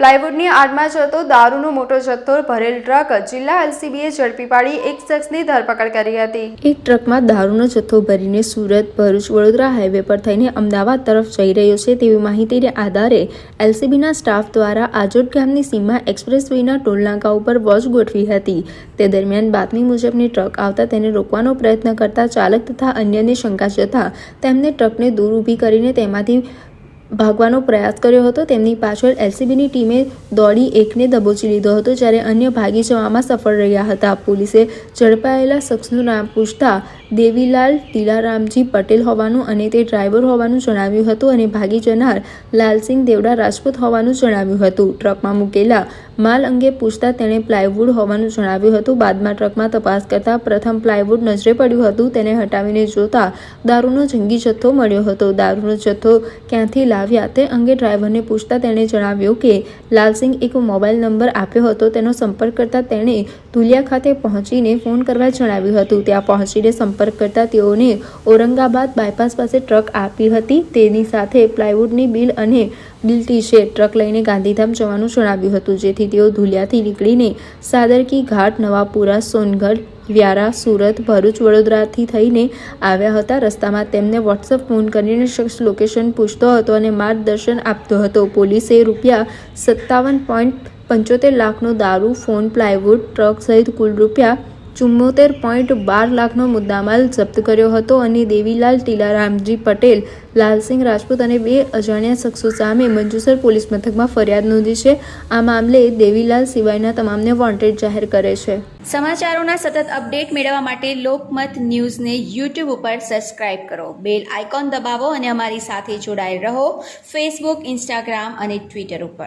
પ્લાયવુડની આડમાં જતો દારૂનો મોટો જથ્થો ભરેલ ટ્રક જિલ્લા એલસીબીએ ઝડપી પાડી એક શખ્સની ધરપકડ કરી હતી. એક ટ્રકમાં દારૂનો જથ્થો ભરીને સુરત ભરૂચ વડોદરા હાઈવે પર થઈને અમદાવાદ તરફ જઈ રહ્યો છે તેવી માહિતીને આધારે એલસીબીના સ્ટાફ દ્વારા આજોટ ગામની સીમા એક્સપ્રેસ વેના ટોલનાકા ઉપર વોચ ગોઠવી હતી. તે દરમિયાન બાતમી મુજબની ટ્રક આવતા તેને રોકવાનો પ્રયત્ન કરતા ચાલક તથા અન્યને શંકા જતા તેમને ટ્રકને દૂર ઊભી કરીને તેમાંથી ભાગવાનો પ્રયાસ કર્યો હતો. તેમની પાછળ એલસીબીની ટીમે દોડી એકને દબોચી લીધો હતો, જ્યારે અન્ય ભાગી જવામાં સફળ રહ્યા હતા. પોલીસે ઝડપાયેલા શખ્સનું નામ પૂછતા દેવીલાલ ટીલારામજી પટેલ હોવાનું અને તે ડ્રાઈવર હોવાનું જણાવ્યું હતું અને ભાગી જનાર લાલસિંહ દેવડા રાજપૂત હોવાનું જણાવ્યું હતું. ટ્રકમાં મૂકેલા માલ અંગે પૂછતા તેણે પ્લાયવુડ હોવાનું જણાવ્યું હતું. બાદમાં ટ્રકમાં તપાસ કરતા પ્રથમ પ્લાયવુડ નજરે પડ્યું હતું. તેને હટાવીને જોતા દારૂનો જંગી જથ્થો મળ્યો હતો. દારૂનો જથ્થો ક્યાંથી લાવ્યા તે અંગે ડ્રાઈવરને પૂછતા તેણે જણાવ્યું કે, લાલસિંહ એક મોબાઈલ નંબર આપ્યો હતો. તેનો સંપર્ક કરતા તેણે ધુલિયા ખાતે પહોંચીને ફોન કરવા જણાવ્યું હતું. ત્યાં પહોંચીને સંપર્ક કરતા તેઓને ઔરંગાબાદ બાયપાસ પાસે ટ્રક આપી હતી. તેની સાથે પ્લાયવુડની બિલ અને બિલ્ટી છે ટ્રક લઈને ગાંધીધામ જવાનું જણાવ્યું હતું. જેથી તેઓ ધુલિયાથી નીકળીને સાદરકી ઘાટ, નવાપુરા, સોનગઢ, વ્યારા, સુરત, ભરૂચ, વડોદરાથી થઈને આવ્યા હતા. રસ્તામાં તેમને વોટ્સઅપ ફોન કરીને શખ્સ લોકેશન પૂછતો હતો અને માર્ગદર્શન આપતો હતો. પોલીસે રૂપિયા સત્તાવન પોઈન્ટ પંચોતેર લાખનો દારૂ, ફોન, પ્લાયવુડ, ટ્રક સહિત કુલ રૂપિયા ચુમ્મોતેર પોઈન્ટ બાર લાખનો મુદ્દામાલ જપ્ત કર્યો હતો અને દેવીલાલ ટીલારામજી પટેલ, લાલસિંહ રાજપૂત અને બે અજાણ્યા શખ્સો સામે મંજુસર પોલીસ મથકમાં ફરિયાદ નોંધી છે. આ મામલે દેવીલાલ સિવાયના તમામને વોન્ટેડ જાહેર કરે છે. સમાચારોના સતત અપડેટ મેળવવા માટે લોકમત ન્યૂઝને યુટ્યુબ ઉપર સબસ્ક્રાઇબ કરો. બેલ આઇકોન દબાવો અને અમારી સાથે જોડાયેલ રહો. ફેસબુક, ઇન્સ્ટાગ્રામ અને ટ્વિટર ઉપર.